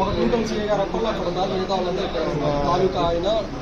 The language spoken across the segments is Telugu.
ఒక క్వింటల్ సీఏ గారు ఒక్కళ్ళు అక్కడ ఉన్నారు మిగతా వాళ్ళంతా ఇక్కడ ఉన్నారు.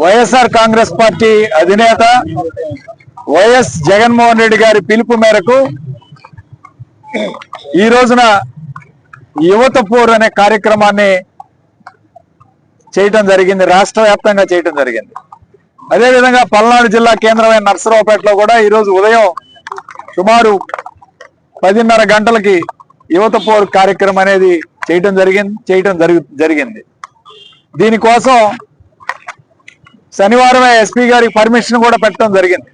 వైఎస్ఆర్ కాంగ్రెస్ పార్టీ అధినేత వైఎస్ జగన్మోహన్ రెడ్డి గారి పిలుపు మేరకు ఈ రోజున యువత పోర్ అనే కార్యక్రమాన్ని చేయటం జరిగింది. రాష్ట్ర వ్యాప్తంగా చేయటం జరిగింది. అదేవిధంగా పల్నాడు జిల్లా కేంద్రమైన నర్సరావుపేటలో కూడా ఈరోజు ఉదయం సుమారు పదిన్నర గంటలకి యువత పోర్ కార్యక్రమం అనేది చేయటం జరిగింది చేయటం జరుగు జరిగింది. దీనికోసం శనివారమే ఎస్పీ గారికి పర్మిషన్ కూడా పెట్టడం జరిగింది.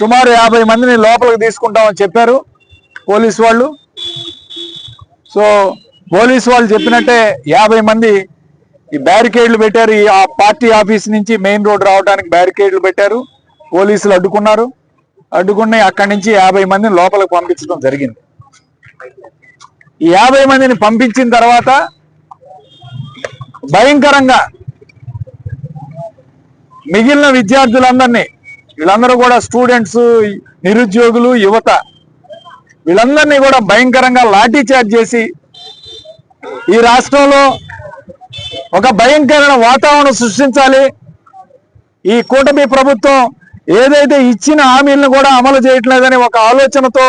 సుమారు యాభై మందిని లోపలికి తీసుకుంటామని చెప్పారు పోలీస్ వాళ్ళు. సో పోలీస్ వాళ్ళు చెప్పినట్టే యాభై మంది ఈ బ్యారికేడ్లు పెట్టారు. ఈ ఆ పార్టీ ఆఫీస్ నుంచి మెయిన్ రోడ్ రావడానికి బ్యారికేడ్లు పెట్టారు. పోలీసులు అడ్డుకున్నారు. అడ్డుకుని అక్కడి నుంచి యాభై మందిని లోపలికి పంపించడం జరిగింది. ఈ యాభై మందిని పంపించిన తర్వాత భయంకరంగా మిగిలిన విద్యార్థులందరినీ వీళ్ళందరూ కూడా స్టూడెంట్స్ నిరుద్యోగులు యువత వీళ్ళందరినీ కూడా భయంకరంగా లాఠీ చార్జ్ చేసి ఈ రాష్ట్రంలో ఒక భయంకరమైన వాతావరణం సృష్టించాలి. ఈ కూటమి ప్రభుత్వం ఏదైతే ఇచ్చిన హామీలను కూడా అమలు చేయట్లేదని ఒక ఆలోచనతో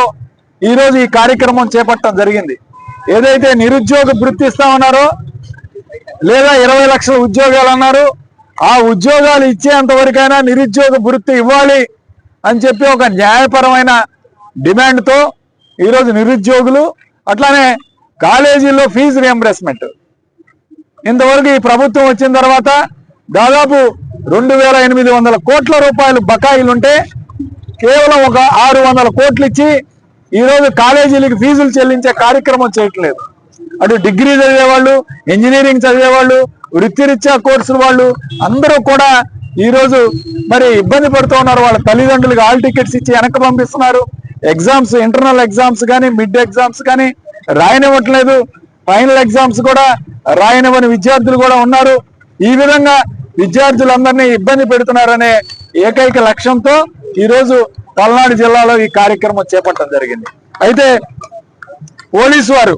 ఈరోజు ఈ కార్యక్రమం చేపట్టడం జరిగింది. ఏదైతే నిరుద్యోగ వృత్తి ఇస్తామన్నారో లేదా ఇరవై లక్షల ఉద్యోగాలు అన్నారు ఆ ఉద్యోగాలు ఇచ్చేంత వరకైనా నిరుద్యోగ వృత్తి ఇవ్వాలి అని చెప్పి ఒక న్యాయపరమైన డిమాండ్తో ఈరోజు నిరుద్యోగులు అట్లానే కాలేజీల్లో ఫీజు రియంబర్స్మెంట్ ఇంతవరకు ఈ ప్రభుత్వం వచ్చిన తర్వాత దాదాపు రెండు వేల ఎనిమిది వందల కోట్ల రూపాయలు బకాయిలుంటే కేవలం ఒక ఆరు వందల కోట్లు ఇచ్చి ఈరోజు కాలేజీలకు ఫీజులు చెల్లించే కార్యక్రమం చేయట్లేదు. అటు డిగ్రీ చదివేవాళ్ళు ఇంజనీరింగ్ చదివేవాళ్ళు వృత్తిరీత్యా కోర్సులు వాళ్ళు అందరూ కూడా ఈరోజు మరి ఇబ్బంది పడుతూ ఉన్నారు. వాళ్ళ తల్లిదండ్రులకు ఆల్ టికెట్స్ ఇచ్చి వెనక్కి పంపిస్తున్నారు. ఎగ్జామ్స్ ఇంటర్నల్ ఎగ్జామ్స్ కానీ మిడ్ ఎగ్జామ్స్ కానీ రాయనివ్వట్లేదు. ఫైనల్ ఎగ్జామ్స్ కూడా రాయనివ్వని విద్యార్థులు కూడా ఉన్నారు. ఈ విధంగా విద్యార్థులందరినీ ఇబ్బంది పెడుతున్నారనే ఏకైక లక్ష్యంతో ఈరోజు పల్నాడు జిల్లాలో ఈ కార్యక్రమం చేపట్టడం జరిగింది. అయితే పోలీసు వారు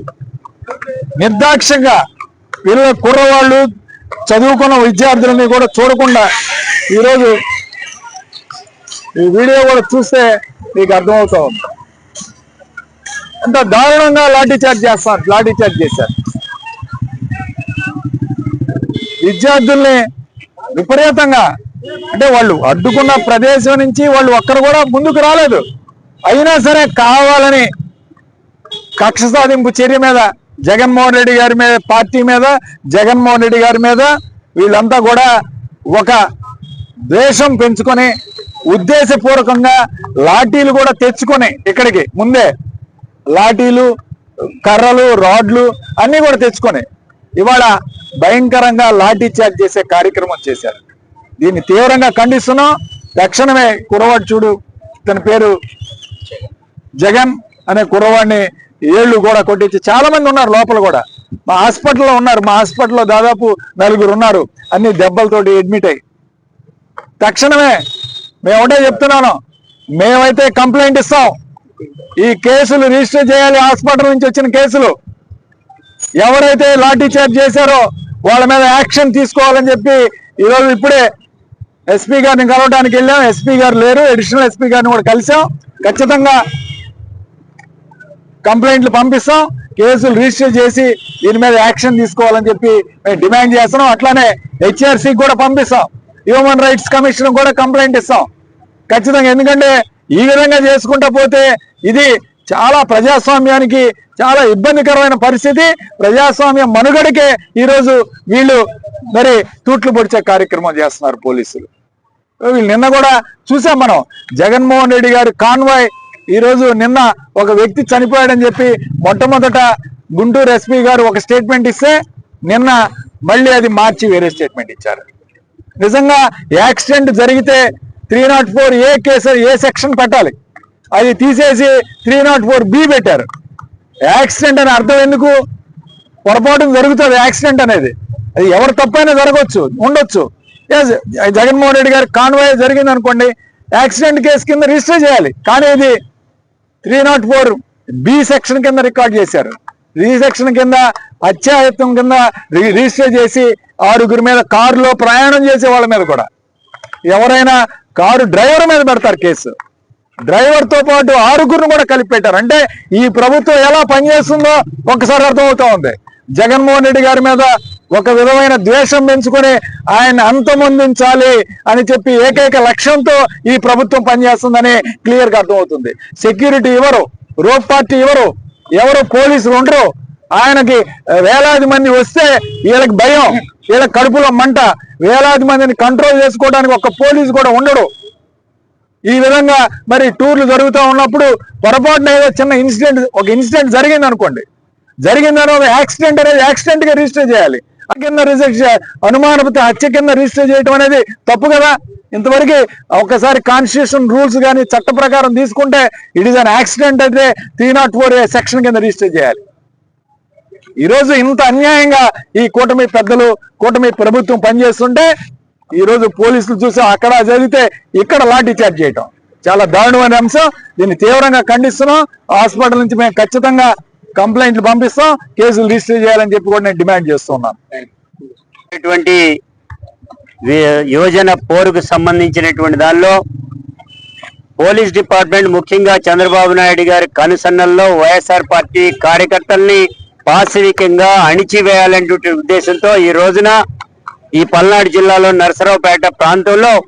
నిర్దాక్ష్యంగా వీళ్ళ కుర్రవాళ్ళు చదువుకున్న విద్యార్థులని కూడా చూడకుండా ఈరోజు ఈ వీడియో కూడా చూస్తే మీకు అర్థమవుతా ఉంది. అంత దారుణంగా లాఠీ చార్జ్ చేస్తారు లాఠీ చార్జ్ చేశారు. విద్యార్థుల్ని విపరీతంగా అంటే వాళ్ళు అడ్డుకున్న ప్రదేశం నుంచి వాళ్ళు ఒక్కరు కూడా ముందుకు రాలేదు. అయినా సరే కావాలని కక్ష సాధింపు చర్య మీద జగన్మోహన్ రెడ్డి గారి మీద పార్టీ మీద జగన్మోహన్ రెడ్డి గారి మీద వీళ్ళంతా కూడా ఒక ద్వేషం పెంచుకొని ఉద్దేశపూర్వకంగా లాఠీలు కూడా తెచ్చుకొని ఇక్కడికి ముందే లాఠీలు కర్రలు రాడ్లు అన్ని కూడా తెచ్చుకొని ఇవాళ భయంకరంగా లాఠీ చార్జ్ చేసే కార్యక్రమం చేశారు. దీన్ని తీవ్రంగా ఖండిస్తున్నాం. తక్షణమే కురవాడు చూడు తన పేరు జగన్ అనే కురవాడిని ఏళ్ళు కూడా కొట్టించి చాలా మంది ఉన్నారు లోపల కూడా. మా హాస్పిటల్లో ఉన్నారు. మా హాస్పిటల్లో దాదాపు నలుగురు ఉన్నారు. అన్ని దెబ్బలతోటి అడ్మిట్ అయ్యి. తక్షణమే మేము చెప్తున్నాను మేమైతే కంప్లైంట్ ఇస్తాం. ఈ కేసులు రిజిస్టర్ చేయాలి హాస్పిటల్ నుంచి వచ్చిన కేసులు. ఎవరైతే లాఠీ చార్జ్ చేశారో వాళ్ళ మీద యాక్షన్ తీసుకోవాలని చెప్పి ఈరోజు ఇప్పుడే ఎస్పీ గారిని కలవడానికి వెళ్ళాం. ఎస్పీ గారు లేరు. అడిషనల్ ఎస్పీ గారిని కూడా కలిసాం. ఖచ్చితంగా కంప్లైంట్లు పంపిస్తాం. కేసులు రిజిస్టర్ చేసి దీని మీద యాక్షన్ తీసుకోవాలని చెప్పి మేము డిమాండ్ చేస్తున్నాం. అట్లానే హెచ్ఆర్సీకి కూడా పంపిస్తాం. హ్యూమన్ రైట్స్ కమిషన్ కూడా కంప్లైంట్ ఇస్తాం. ఖచ్చితంగా. ఎందుకంటే ఈ విధంగా చేసుకుంటా పోతే ఇది చాలా ప్రజాస్వామ్యానికి చాలా ఇబ్బందికరమైన పరిస్థితి. ప్రజాస్వామ్య మనుగడకే ఈరోజు వీళ్ళు మరి తూట్లు పొడిచే కార్యక్రమం చేస్తున్నారు పోలీసులు. వీళ్ళు నిన్న కూడా చూసాం మనం. జగన్మోహన్ రెడ్డి గారి కాన్వాయ్ ఈ రోజు నిన్న ఒక వ్యక్తి చనిపోయాడని చెప్పి మొట్టమొదట గుంటూరు ఎస్పీ గారు ఒక స్టేట్మెంట్ ఇస్తే నిన్న మళ్ళీ అది మార్చి వేరే స్టేట్మెంట్ ఇచ్చారు. నిజంగా యాక్సిడెంట్ జరిగితే three not four A case A section పెట్టాలి? అది తీసేసి త్రీ నాట్ ఫోర్ బి పెట్టారు. యాక్సిడెంట్ అని అర్థం ఎందుకు? పొరపాటు జరుగుతుంది యాక్సిడెంట్ అనేది. అది ఎవరు తప్పైనా జరగవచ్చు ఉండొచ్చు. జగన్మోహన్ రెడ్డి గారి కాన్వాయ్ జరిగింది అనుకోండి యాక్సిడెంట్ కేసు కింద రిజిస్టర్ చేయాలి. కానీ ఇది three not four B section కింద రికార్డ్ చేశారు. రీ సెక్షన్ కింద అత్యాయత్నం కింద రి- రిజిస్టర్ చేసి ఆరుగురి మీద కారులో ప్రయాణం చేసే వాళ్ళ మీద కూడా. ఎవరైనా కారు డ్రైవర్ మీద పెడతారు కేసు. డ్రైవర్తో పాటు ఆరుగురిని కూడా కలిపి పెట్టారు అంటే ఈ ప్రభుత్వం ఎలా పనిచేస్తుందో ఒక్కసారి అర్థమవుతా ఉంది. జగన్మోహన్ రెడ్డి గారి మీద ఒక విధమైన ద్వేషం పెంచుకొని ఆయన అంతమొందించాలి అని చెప్పి ఏకైక లక్ష్యంతో ఈ ప్రభుత్వం పనిచేస్తుందని క్లియర్గా అర్థమవుతుంది. సెక్యూరిటీ ఇవ్వరు రోప్ పార్టీ ఇవ్వరు ఎవరు పోలీసులు ఉండరు? ఆయనకి వేలాది మంది వస్తే వీళ్ళకి భయం వీళ్ళ కడుపులో మంట. వేలాది మందిని కంట్రోల్ చేసుకోవడానికి ఒక పోలీసు కూడా ఉండడు. ఈ విధంగా మరి టూర్లు జరుగుతూ ఉన్నప్పుడు పొరపాటున ఏదో చిన్న ఇన్సిడెంట్ ఒక ఇన్సిడెంట్ జరిగింది అనుకోండి జరిగిందని ఒక యాక్సిడెంట్ అనేది యాక్సిడెంట్గా రిజిస్టర్ చేయాలి. ఆ కింద రిజిస్టర్ అనుమానపతి హత్య కింద రిజిస్టర్ చేయడం అనేది తప్పు కదా? ఇంతవరకు ఒకసారి కాన్స్టిట్యూషన్ రూల్స్ కానీ చట్ట ప్రకారం తీసుకుంటే ఇట్ ఈస్ అన్ యాక్సిడెంట్ అయితే త్రీ నాట్ ఫోర్ సెక్షన్ కింద రిజిస్టర్ చేయాలి. ఈ రోజు ఇంత అన్యాయంగా ఈ కూటమి పెద్దలు కూటమి ప్రభుత్వం పనిచేస్తుంటే ఈరోజు పోలీసులు చూసి అక్కడ జరిగితే ఇక్కడ లాఠీ చార్జ్ చేయటం. చాలా దారుణమైన అంశం. దీన్ని తీవ్రంగా ఖండిస్తున్నాం. హాస్పిటల్ నుంచి మేము ఖచ్చితంగా కంప్లైంట్లు పంపిస్తాం. కేసులు రిజిస్టర్ చేయాలని చెప్పి కూడా నేను డిమాండ్ చేస్తున్నాను. ఇటువంటి యువజన పోరుకు సంబంధించినటువంటి దానిలో పోలీస్ డిపార్ట్మెంట్ ముఖ్యంగా చంద్రబాబు నాయుడు గారి కనుసన్నల్లో వైఎస్ఆర్ పార్టీ కార్యకర్తల్ని పాశవికంగా అణిచివేయాలనే ఉద్దేశంతో ఈ రోజున ఈ పల్నాడు జిల్లాలో నరసరావుపేట ప్రాంతంలో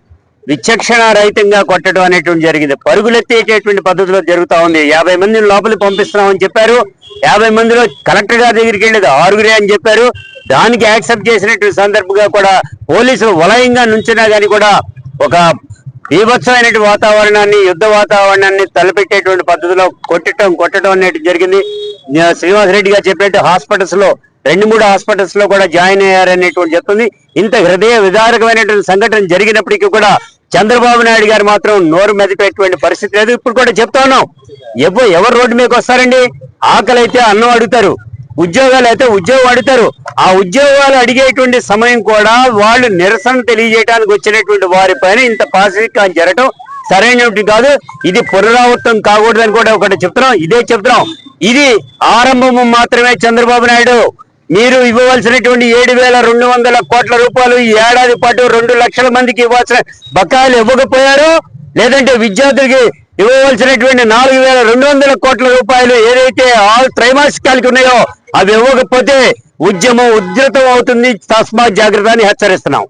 విచక్షణ రహితంగా కొట్టడం అనేటువంటి జరిగింది. పరుగులెత్తేటటువంటి పద్ధతిలో జరుగుతూ ఉంది. యాభై మందిని లోపలికి పంపిస్తున్నామని చెప్పారు. యాభై మందిలో కలెక్టర్ గారి దగ్గరికి వెళ్ళేది. ఆరుగురే అని చెప్పారు. దానికి యాక్సెప్ట్ చేసినటువంటి సందర్భంగా కూడా పోలీసులు వలయంగా నుంచినా గానీ కూడా ఒక బీభత్సమైనటువంటి వాతావరణాన్ని యుద్ధ వాతావరణాన్ని తలపెట్టేటువంటి పద్ధతిలో కొట్టడం కొట్టడం అనేది జరిగింది. శ్రీనివాస్ రెడ్డి గారు చెప్పినట్టు హాస్పిటల్స్లో రెండు మూడు హాస్పిటల్స్లో కూడా జాయిన్ అయ్యారనేటువంటి చెప్తుంది. ఇంత హృదయ విదారకమైనటువంటి సంఘటన జరిగినప్పటికీ కూడా చంద్రబాబు నాయుడు గారు మాత్రం నోరు మెదపేటువంటి పరిస్థితి లేదు. ఇప్పుడు కూడా చెప్తా ఉన్నాం. ఎవరు రోడ్డు మీకు వస్తారండి? ఆకలి అయితే అన్నం అడుగుతారు. ఉద్యోగాలు అయితే ఉద్యోగం అడుగుతారు. ఆ ఉద్యోగాలు అడిగేటువంటి సమయం కూడా వాళ్ళు నిరసన తెలియజేయడానికి వచ్చినటువంటి వారి పైన ఇంత పాసిటివ్ జరగటం సరైనటువంటి కాదు. ఇది పునరావృతం కాకూడదని కూడా ఒకటి చెప్తున్నాం. ఇదే చెప్తున్నాం. ఇది ఆరంభము మాత్రమే చంద్రబాబు నాయుడు. మీరు ఇవ్వవలసినటువంటి ఏడు వేల రెండు వందల కోట్ల రూపాయలు ఈ ఏడాది పాటు రెండు లక్షల మందికి ఇవ్వాల్సిన బకాయిలు ఇవ్వకపోయారు. లేదంటే విద్యార్థులకి ఇవ్వవలసినటువంటి నాలుగు వేల రెండు వందల కోట్ల రూపాయలు ఏదైతే ఆరు త్రైమాసికాలకి ఉన్నాయో అవి ఇవ్వకపోతే ఉద్యమం ఉధృతం అవుతుంది. తస్మాత్ జాగ్రత్త అని హెచ్చరిస్తున్నాం.